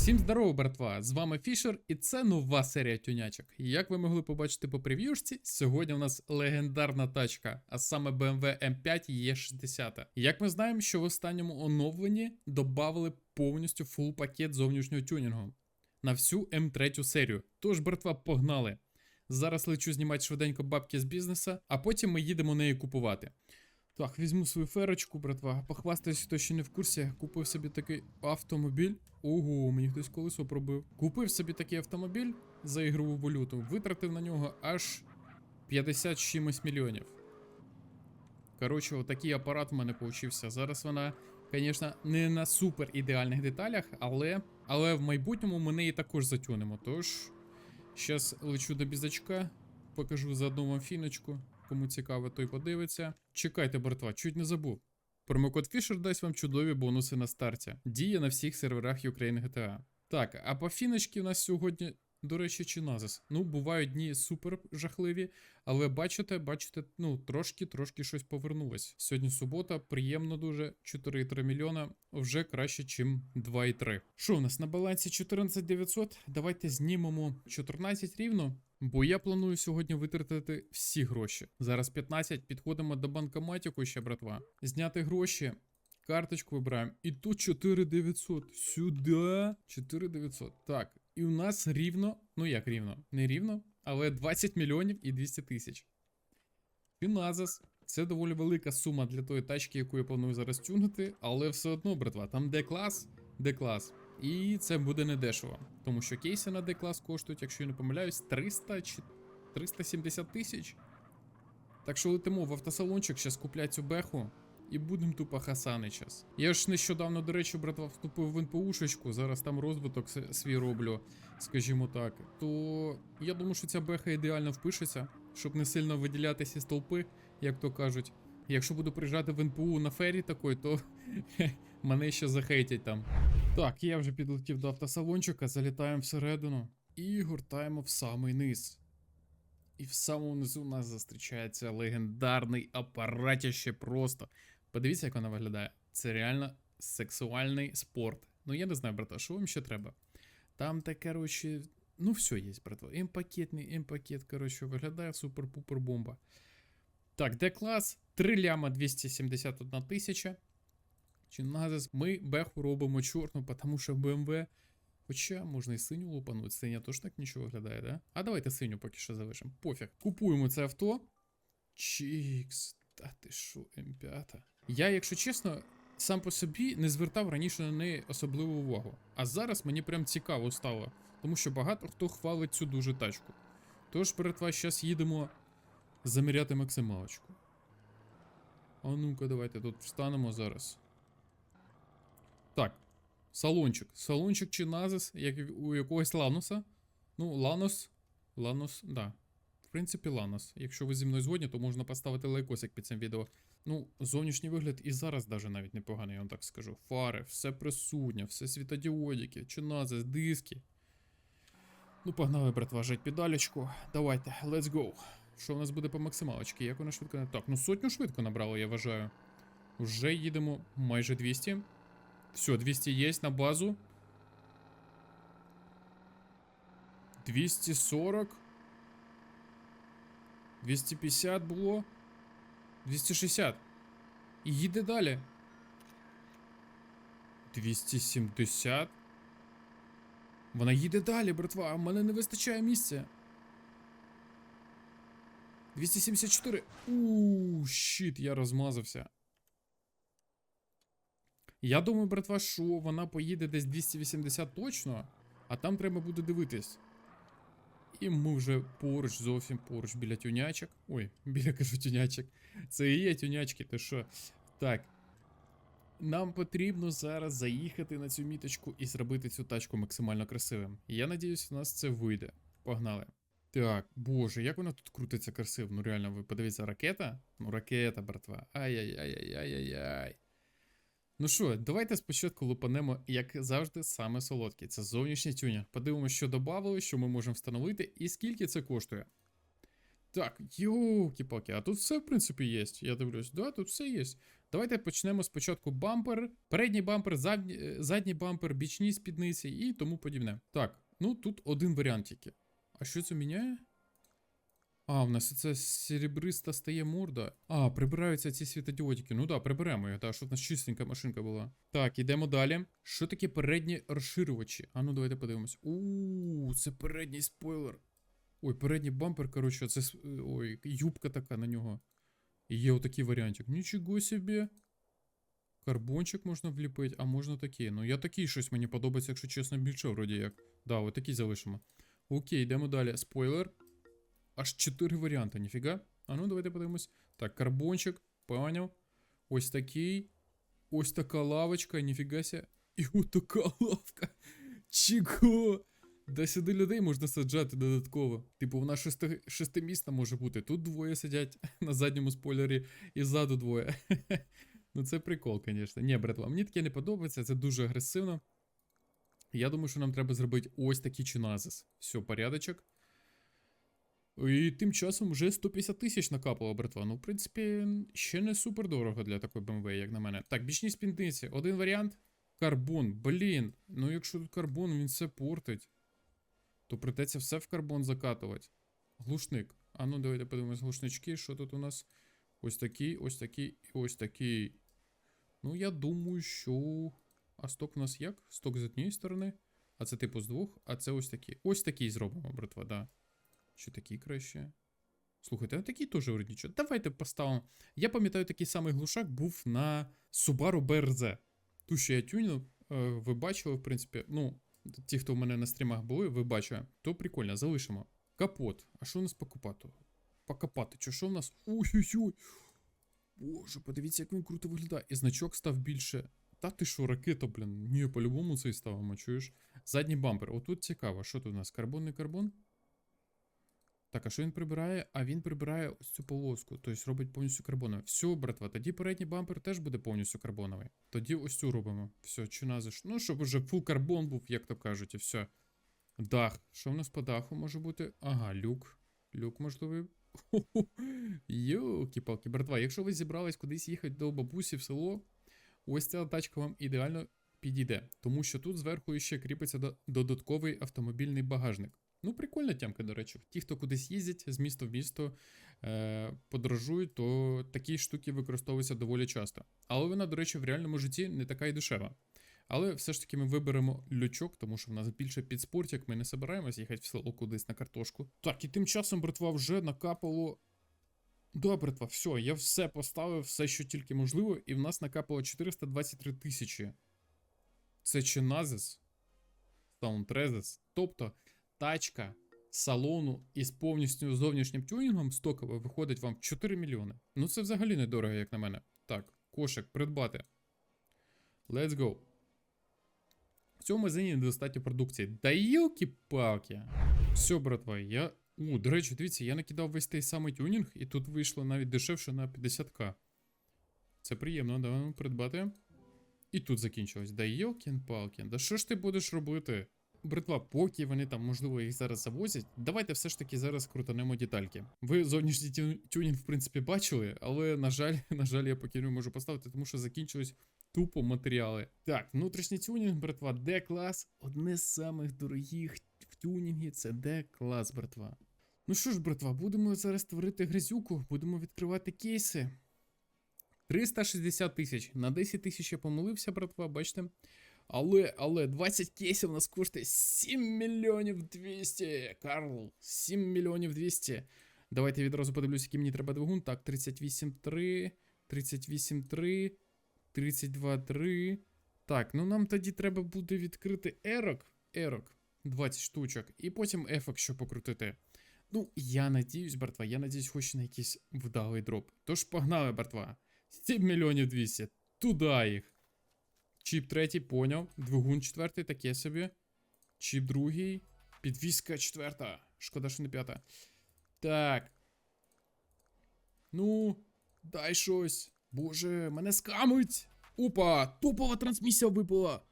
Всім здорово, братва! З вами Фішер, і це нова серія тюнячок. Як ви могли побачити по прев'юшці, сьогодні у нас легендарна тачка, а саме BMW M5 E60. Як ми знаємо, що в останньому оновленні додали повністю фул пакет зовнішнього тюнінгу на всю М3 серію. Тож, братва, погнали! Зараз лечу знімати швиденько бабки з бізнеса, а потім ми їдемо неї купувати. Так, візьму свою ферочку, братва. Похвастаюсь, хто ще не в курсі. Купив собі такий автомобіль. Ого, мені хтось колесо пробив. Купив собі такий автомобіль за ігрову валюту, витратив на нього аж 50 чимось мільйонів. Коротше, отакий апарат в мене получився. Зараз вона, звісно, не на супер ідеальних деталях, але, але в майбутньому ми неї також затюнемо. Тож, зараз лечу до бізачка, покажу заодно вам фіночку. Кому цікаво, той подивиться. Чекайте, братва, чуть не забув. Промокод Fisher дасть вам чудові бонуси на старті. Діє на всіх серверах Ukraine GTA. Так, а по фіночки у нас сьогодні, до речі, чи назис. Ну, бувають дні супер жахливі, але бачите, бачите, ну, трошки-трошки щось повернулось. Сьогодні субота, приємно дуже, 4,3 мільйона, вже краще, чим 2,3. Що у нас на балансі 14900? Давайте знімемо 14 рівно. Бо я планую сьогодні витратити всі гроші. Зараз 15, підходимо до банкоматіку ще, братва. Зняти гроші, карточку вибираємо. І тут 4900. Сюди 4900. Так, і у нас рівно, ну як рівно, не рівно, але 20 мільйонів і 200 тисяч. Фіназис. Це доволі велика сума для тої тачки, яку я планую зараз тюнити, але все одно, братва, там де клас, де клас. І це буде недешево, тому що кейси на D-клас коштують, якщо я не помиляюсь, 300 чи 370 тисяч. Так що летимо в автосалончик, зараз куплять цю беху і будемо тупо хасани час. Я ж нещодавно, до речі, братва, вступив в НПУшечку, зараз там розвиток свій роблю, скажімо так. То я думаю, що ця беха ідеально впишеться, щоб не сильно виділятися із толпи, як то кажуть. Якщо буду приїжджати в НПУ на фері такой, то мене ще захейтять там. Так, я вже підлетів до автосалончика, залітаємо всередину і гуртаємо в самий низ. І в самому низу нас зустрічається легендарний апаратіще просто. Подивіться, як вона виглядає. Це реально сексуальний спорт. Ну я не знаю, брата, що вам ще треба? Там та, коротше, ну все є, братва. М-пакет, коротше, виглядає супер-пупер бомба. Так, де клас? 3 ляма 271 тисяча. Чи назис? Ми беху робимо чорну, тому що BMW. Хоча можна і синю лупануть, синя теж так нічого виглядає, да? А давайте синю поки що залишимо. Пофіг. Купуємо це авто. Чікс. Та ти що, М5. Я, якщо чесно, сам по собі не звертав раніше на неї особливу увагу. А зараз мені прям цікаво стало, тому що багато хто хвалить цю дуже тачку. Тож перед вас зараз їдемо заміряти максималочку. А ну-ка, давайте тут встанемо зараз. Так, салончик. Салончик чи назис, як у якогось Лануса. Ну, Ланос. Ланос, да. В принципі, Ланос. Якщо ви зі мною згодні, то можна поставити лайкосик під цим відео. Ну, зовнішній вигляд і зараз даже навіть непоганий, я вам так скажу. Фари, все присутнє, все світодіодики, чи назис, диски. Ну, погнали, братва, жать педалечку. Давайте, let's go. Що в нас буде по максималочці? Як вона швидко. Так, ну сотню швидко набрало, я вважаю. Уже їдемо майже 200. Все, 200 є на базу. 240. 250 було. 260. І їде далі. 270. Вона їде далі, братва, а в мене не вистачає місця. 274. Ууу, щит, я розмазався. Я думаю, братва, що вона поїде десь 280 точно, а там треба буде дивитись. І ми вже поруч, зовсім поруч, біля тюнячок. Ой, біля кажу тюнячок. Це і є тюнячки, ти що? Так. Нам потрібно зараз заїхати на цю міточку і зробити цю тачку максимально красивим. Я надіюсь, у нас це вийде. Погнали. Так, боже, як вона тут крутиться красиво. Ну реально, ви подивіться, ракета? Ну, ракета, братва. Ай-яй-яй-яй-яй-яй. Ну що, давайте спочатку лупанемо, як завжди, саме солодкий. Це зовнішній тюнінг. Подивимося, що додали, що ми можемо встановити і скільки це коштує. Так, йоки-палки, а тут все, в принципі, є. Я дивлюсь, да, тут все є. Давайте почнемо спочатку бампер, передній бампер, задній, е, задній бампер, бічні спідниці і тому подібне. Так, ну тут один варіант тільки. А що це міняє? А, в нас це серебриста стає морда. А, прибираються ці світодіодики. Ну да, приберемо їх, так, щоб в нас чистенька машинка була. Так, ідемо далі. Що таке передні розширювачі? А ну давайте подивимось. У, це передній спойлер. Ой, передній бампер, коротше, це ой, юбка така на нього. І є отакий варіантик. Нічого собі. Карбончик можна вліпити, а можна такий. Ну, я такий щось мені подобається, якщо чесно, більше вроді як. Да, отакий залишимо. Окей, йдемо далі. Спойлер. Аж 4 варіанти, ніфіга. А ну, давайте подивимось. Так, карбончик, поняв. Ось такий. Ось така лавочка, ніфіга ся. І отака лавка. Чого? Да сюди людей можна саджати додатково. Типу, вона шести, шестимісна може бути. Тут двоє сидять на задньому спойлері і ззаду двоє. ну це прикол, звісно. Ні, братва, мені таке не подобається, це дуже агресивно. Я думаю, що нам треба зробити ось такий чиназис. Все, порядочок. І тим часом вже 150 тисяч накапало, братва. Ну, в принципі, ще не супер дорого для такої BMW, як на мене. Так, бічні спінниці. Один варіант. Карбон. Блін. Ну, якщо тут карбон, він все портить. То придеться все в карбон закатувати. Глушник. А ну, давайте подивимось глушнички. Що тут у нас? Ось такий, ось такий і ось такий. Ну, я думаю, що. А сток у нас як? Сток з однієї сторони. А це типу з двох, а це ось такий. Ось такий зробимо, братва, да. Чи такий краще? Слухайте, а такий теж вроді нічого. Давайте поставимо. Я пам'ятаю, такий самий глушак був на Subaru BRZ. Ту, що я тюнів, е, ви бачили, в принципі, ну, ті, хто в мене на стрімах були, ви бачили. То прикольно, залишимо. Капот. А що у нас по капоту? По капоту. Чи що в нас? Ой-ой-ой. Боже, подивіться, як він круто виглядає. І значок став більше. Та ти що, ракета, блін. Ні, по-любому цей ставимо, чуєш? Задній бампер. Отут цікаво, що тут у нас? Карбонний карбон? Так, а що він прибирає? А він прибирає ось цю полоску, тобто робить повністю карбоновий. Все, братва, тоді передній бампер теж буде повністю карбоновий. Тоді ось цю робимо. Все, чи назиш? Ну, щоб уже фул карбон був, як то кажуть, і все. Дах. Що в нас по даху може бути? Ага, люк. Люк можливий. Йоки-палки, братва, якщо ви зібрались кудись їхати до бабусі в село, ось ця тачка вам ідеально підійде, тому що тут зверху ще кріпиться додатковий автомобільний багажник. Ну, прикольна тямка, до речі. Ті, хто кудись їздять з міста в місто, е, подорожують, то такі штуки використовуються доволі часто. Але вона, до речі, в реальному житті не така й дешева. Але все ж таки ми виберемо лючок, тому що в нас більше під спортик, ми не собираємось їхати в село кудись на картошку. Так, і тим часом, братва, вже накапало. Да, братва, все, я все поставив, все, що тільки можливо, і в нас накапало 423 тисячі. Це чи назис? Саундтрезис. Тобто тачка салону із повністю зовнішнім тюнінгом стоково виходить вам 4 мільйони. Ну це взагалі недорого, як на мене. Так, кошик, придбати. Let's go. В цьому магазині недостатньо продукції. Да йоки-палки. Все, братва, я. У, до речі, дивіться, я накидав весь той самий тюнінг, і тут вийшло навіть дешевше на 50к. Це приємно, давай придбати. І тут закінчилось. Да йокін-палкін, да що ж ти будеш робити? Братва, поки вони там, можливо, їх зараз завозять, давайте все ж таки зараз крутанемо детальки. Ви зовнішній тюнінг, в принципі, бачили, але, на жаль, на жаль, я поки не можу поставити, тому що закінчились тупо матеріали. Так, внутрішній тюнінг, братва, D-клас. Одне з самих дорогих в тюнінгі це D-клас, братва. Ну що ж, братва, будемо зараз створити грязюку, будемо відкривати кейси. 360 тисяч. На 10 тисяч я помилився, братва, бачите. Але, але 20 кейсів у нас коштує 7 мільйонів 200. Карл, 7 мільйонів 200. Давайте відразу подивлюсь, який мені треба двигун. Так, 38.3, 38.3, 32.3. Так, ну нам тоді треба буде відкрити ерок. Ерок. 20 штучок. І потім ефок, щоб покрутити. Ну, я надіюсь, братва, я надіюсь, хоч на якийсь вдалий дроп. Тож погнали, братва. 7 мільйонів 200. Туда їх. Чіп третій, поняв. Двигун четвертий, таке собі. Чіп другий. Підвіска четверта. Шкода, що не п'ята. Так. Ну, дай щось. Боже, мене скамуть. Опа! Топова трансмісія випала.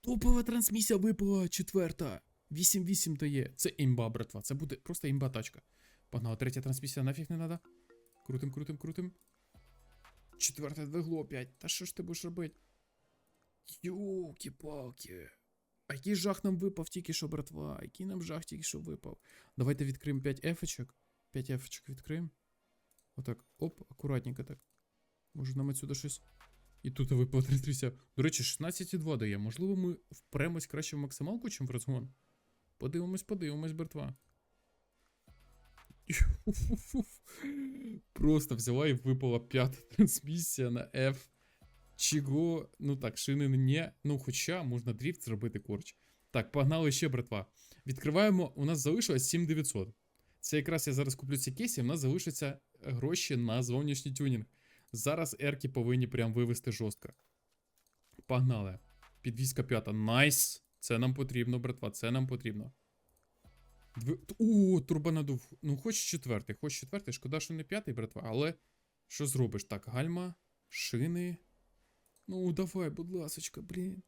Топова трансмісія випала четверта. 8-8 дає. Це імба, братва. Це буде просто імба тачка. Погнала, третя трансмісія, нафіг не надо. Крутим, крутим, крутим. Четверте двигло опять. Та що ж ти будеш робити? Юки-палки. А який жах нам випав тільки що, братва? Який нам жах тільки що випав? Давайте відкриємо 5 ефочок. 5 ефочок відкриємо. Отак. Оп, акуратненько так. Може нам отсюда щось. І тут випав 33. До речі, 16,2 дає. Можливо, ми впремось краще в максималку, чим в розгон. Подивимось, подивимось, братва. Просто взяла і випала п'ята трансмісія на F. Чого? Ну так, шини не. Ну, хоча можна дріфт зробити корч. Так, погнали ще, братва. Відкриваємо, у нас залишилось 7900. Це якраз я зараз куплю ці кейси, і в нас залишаться гроші на зовнішній тюнінг. Зараз ерки повинні прям вивести жорстко. Погнали. Підвізка п'ята. Найс. Це нам потрібно, братва, це нам потрібно. Дви... О, турбонадув. Ну, хоч четвертий, хоч четвертий. Шкода, що не п'ятий, братва, але що зробиш? Так, гальма, шини. Ну, давай, будь ласочка, блін.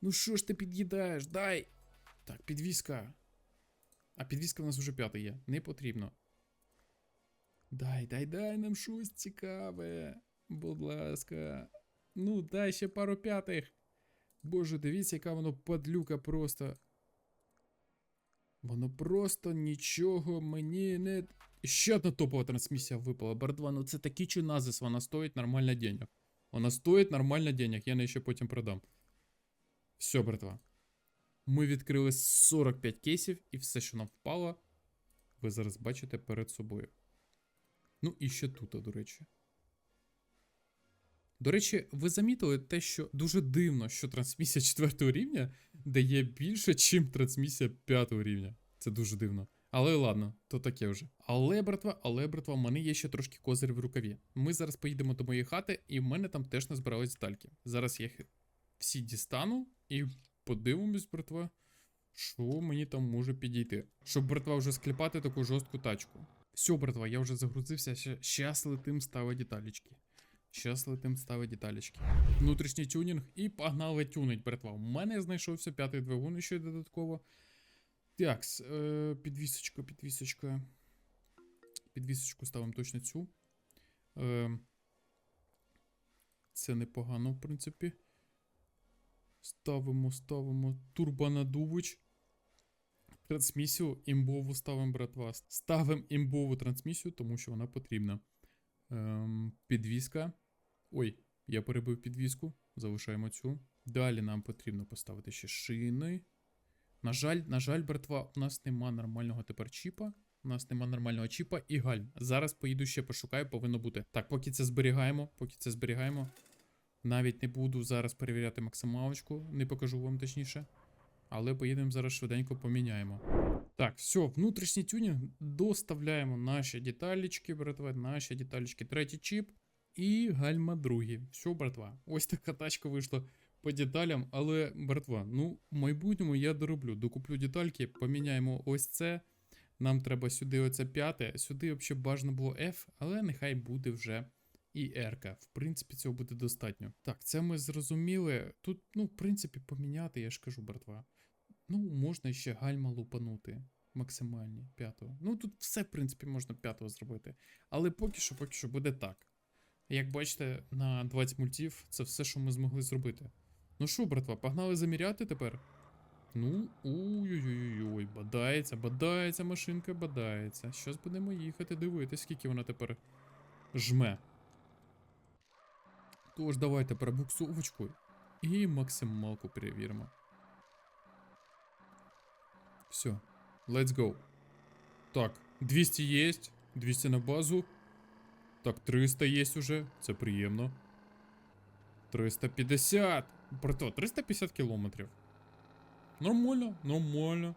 Ну що ж ти під'їдаєш? Дай. Так, підвізка. А підвізка в нас вже п'ята є. Не потрібно. Дай, дай, дай нам щось цікаве. Будь ласка. Ну, дай ще пару п'ятих. Боже, дивіться, яка воно падлюка просто. Воно просто нічого мені не. Ще одна топова трансмісія випала. Бардва, ну це такий чиназис, вона стоїть нормально денег. Вона стоїть нормально денег, я неї ще потім продам. Все, братва. Ми відкрили 45 кейсів, і все, що нам впало, ви зараз бачите перед собою. Ну і ще тут, до речі. До речі, ви замітили те, що дуже дивно, що трансмісія 4 рівня дає більше, чим трансмісія 5 рівня. Це дуже дивно. Але ладно, то таке вже. Але, братва, але, братва, в мене є ще трошки козирів в рукаві. Ми зараз поїдемо до моєї хати, і в мене там теж назбирались детальки. Зараз я всі дістану і подивимось, братва, що мені там може підійти. Щоб, братва, вже скліпати таку жорстку тачку. Все, братва, я вже загрузився, щас летим ставить деталечки. Щас летим ставить деталечки. Внутрішній тюнінг і погнали тюнить, братва. У мене знайшовся п'ятий двигун ще додатково. Так, е, підвісочка, підвісочка. Підвісочку ставимо точно цю. Це непогано, в принципі. Ставимо, ставимо турбонадувач. Трансмісію імбову ставимо, братва. Ставимо імбову трансмісію, тому що вона потрібна. Ем, підвіска. Ой, я перебив підвіску. Залишаємо цю. Далі нам потрібно поставити ще шини. На жаль, на жаль, братва, у нас нема нормального тепер чіпа. У нас нема нормального чіпа і гальм. Зараз поїду ще пошукаю, повинно бути. Так, поки це зберігаємо, поки це зберігаємо. Навіть не буду зараз перевіряти максималочку, не покажу вам точніше. Але поїдемо зараз швиденько поміняємо. Так, все, внутрішній тюнінг доставляємо наші деталічки, братва, наші деталічки. Третій чіп і гальма другий. Все, братва. Ось така тачка вийшла по деталям, але, братва, ну, в майбутньому я дороблю, докуплю детальки, поміняємо ось це. Нам треба сюди оце п'яте. Сюди взагалі бажано було F, але нехай буде вже і R. В принципі, цього буде достатньо. Так, це ми зрозуміли. Тут, ну, в принципі, поміняти, я ж кажу, братва. Ну, можна ще гальма лупанути. Максимальні п'ятого. Ну, тут все, в принципі, можна п'ятого зробити. Але поки що, поки що буде так. Як бачите, на 20 мультів це все, що ми змогли зробити. Ну що, братва, погнали заміряти тепер? Ну, ой-ой-ой, бадається, бадається машинка, бадається. Щас будемо їхати дивитися, скільки вона тепер жме. Тож, давайте пробуксовочку і максималку перевіримо. Все, let's go. Так, 200 есть, 200 на базу. Так, 300 есть уже, це приємно. 350. Брато, 350 кілометрів. Нормально, нормально.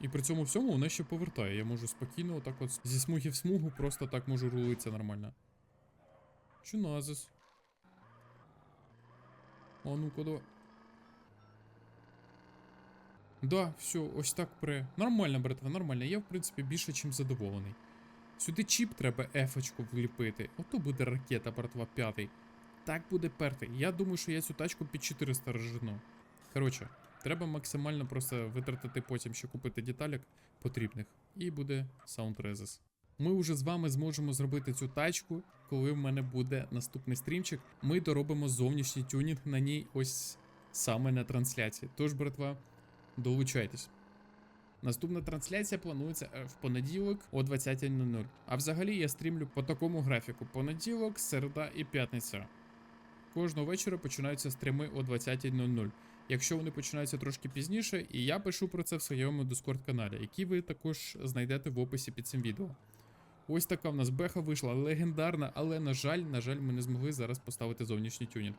І при цьому всьому вона ще повертає. Я можу спокійно, отак от зі смуги в смугу, просто так можу рулитися нормально. Чуназис. А ну-ка, давай. Да, все, ось так пре. Нормально, братва, нормально. Я, в принципі, більше чим задоволений. Сюди чіп треба ефочку вліпити. Ото буде ракета, братва, п'ятий. Так буде пертий. Я думаю, що я цю тачку під 400 розжену. Коротше, треба максимально просто витратити потім ще купити деталек потрібних. і буде Resist. Ми вже з вами зможемо зробити цю тачку, коли в мене буде наступний стрімчик. Ми доробимо зовнішній тюнінг на ній ось саме на трансляції. Тож, братва, долучайтесь. Наступна трансляція планується е, в понеділок о 20.00. А взагалі я стрімлю по такому графіку: понеділок, середа і п'ятниця. Кожного вечора починаються стріми о 20.00. Якщо вони починаються трошки пізніше, і я пишу про це в своєму Discord каналі, який ви також знайдете в описі під цим відео. Ось така в нас беха вийшла легендарна, але на жаль, на жаль, ми не змогли зараз поставити зовнішній тюнінг.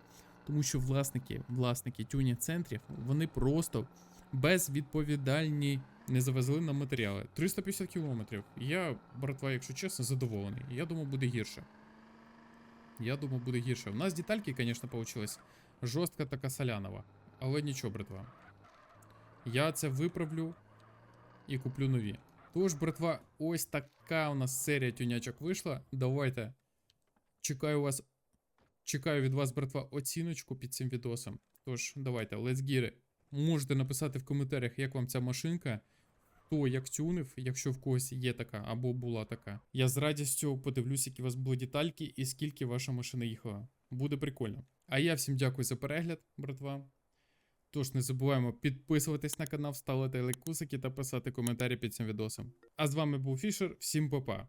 Тому що власники, власники тюнінг центрів, вони просто безвідповідальні не завезли нам матеріали. 350 кілометрів. Я, братва, якщо чесно, задоволений. Я думав, буде гірше. Я думав, буде гірше. У нас детальки, звісно, получились жорстка така солянова. Але нічого, братва. Я це виправлю і куплю нові. Тож, братва, ось така у нас серія тюнячок вийшла. Давайте. Чекаю вас. Чекаю від вас, братва, оціночку під цим відосом. Тож, давайте, let's get it. Можете написати в коментарях, як вам ця машинка. Хто як тюнив, якщо в когось є така або була така. Я з радістю подивлюсь, які у вас були детальки і скільки ваша машина їхала. Буде прикольно. А я всім дякую за перегляд, братва. Тож не забуваємо підписуватись на канал, ставити лайкусики та писати коментарі під цим відосом. А з вами був Фішер, всім па-па.